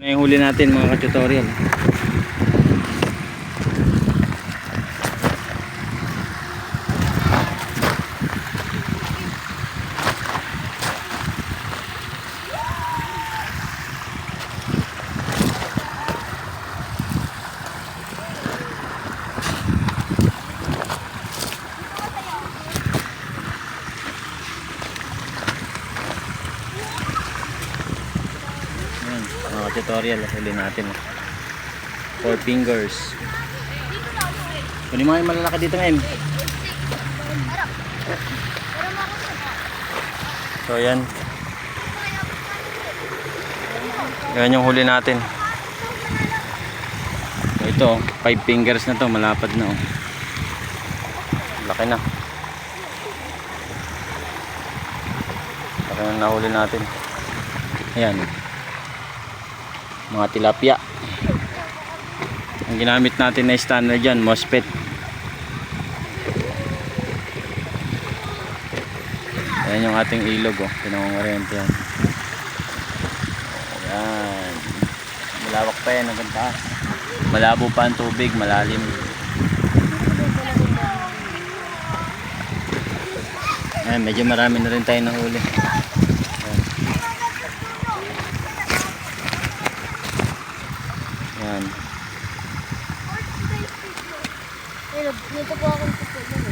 na yung huli natin mga ka-tutorial. Yan, mga ka-tutorial, huli natin. Four fingers. Kunin mo yung malalaki dito ngayon. So yan. Yan yung huli natin. So, ito, five fingers na to, malapad na oh. Laki na. Laki na nahuli natin. Ayan. Mga tilapia. Ang ginamit natin na standard dyan, MOSFET. Ayan yung ating ilog oh, pinangungarente yan. Ayan. Malawak pa yan hanggang taas. Malabo pa ang tubig, malalim. Ayan, medyo marami na rin tayo nahuli. Yan. Nito po akong tutulong.